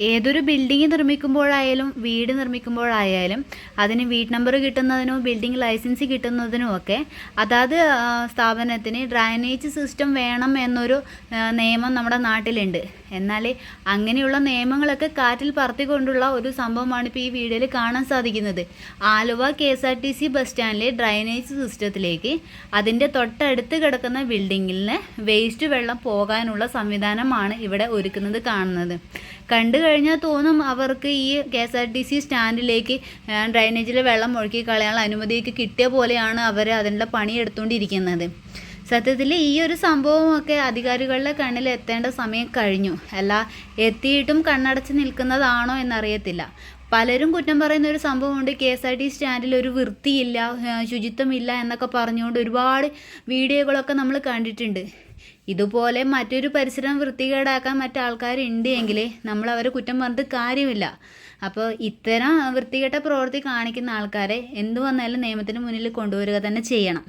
ഏതൊരു ബിൽഡിംഗ് നിർമ്മിക്കുമ്പോഴായാലും വീട് നിർമ്മിക്കുമ്പോഴായാലും അതിന് വീട് നമ്പർ കിട്ടുന്നതിനോ ബിൽഡിംഗ് ലൈസൻസ് കിട്ടുന്നതിനോ ഒക്കെ അതാത് സ്ഥാപനത്തിന് ഡ്രൈനേജ് സിസ്റ്റം വേണം എന്നൊരു നിയമം നമ്മുടെ നാട്ടിലുണ്ട്. എന്നാൽ അങ്ങനെയുള്ള നിയമങ്ങളൊക്കെ കാറ്റിൽ പറത്തിക്കൊണ്ടുള്ള ഒരു സംഭവമാണ് ഇപ്പോൾ ഈ വീഡിയോയിൽ കാണാൻ സാധിക്കുന്നത്. Aluva K S R T C bus സ്റ്റാൻഡിലെ drainage സിസ്റ്റത്തിലേക്ക് അതിന്റെ തൊട്ടടുത്ത് കിടക്കുന്ന ബിൽഡിങ്ങിൽ വേസ്റ്റ് വെള്ളം പോകാനുള്ള സംവിധാനമാണ് ഇവിടെ ഒരുക്കുന്നത് കാണുന്നത്. കണ്ടു കഴിഞ്ഞാൽ തോന്നും അവർക്ക് ഈ K S R T C സ്റ്റാൻഡിലേക്ക് ഡ്രൈനേജിൽ വെള്ളം ഒഴുക്കി കളയാനുള്ള അനുമതിയൊക്കെ കിട്ടിയ പോലെയാണ് അവർ അതിനുള്ള പണി എടുത്തുകൊണ്ടിരിക്കുന്നത് സത്യത്തിൽ ഈ ഒരു സംഭവമൊക്കെ അധികാരികളുടെ കണ്ണിൽ എത്തേണ്ട സമയം കഴിഞ്ഞു. അല്ല എത്തിയിട്ടും കണ്ണടച്ച് നിൽക്കുന്നതാണോ എന്നറിയത്തില്ല. പലരും കുറ്റം പറയുന്ന ഒരു സംഭവമുണ്ട്. കെ എസ് ആർ ടി സ്റ്റാൻഡിൽ ഒരു വൃത്തിയില്ല ശുചിത്വമില്ല എന്നൊക്കെ പറഞ്ഞുകൊണ്ട് ഒരുപാട് വീഡിയോകളൊക്കെ നമ്മൾ കണ്ടിട്ടുണ്ട്. ഇതുപോലെ മറ്റൊരു പരിസരം വൃത്തികേടാക്കാൻ മറ്റാൾക്കാരുണ്ട് എങ്കിൽ നമ്മൾ അവരെ കുറ്റം പറഞ്ഞിട്ട് കാര്യമില്ല. അപ്പോൾ ഇത്തരം വൃത്തികെട്ട പ്രവൃത്തി കാണിക്കുന്ന ആൾക്കാരെ എന്തു വന്നാലും നിയമത്തിന് മുന്നിൽ കൊണ്ടുവരിക തന്നെ ചെയ്യണം.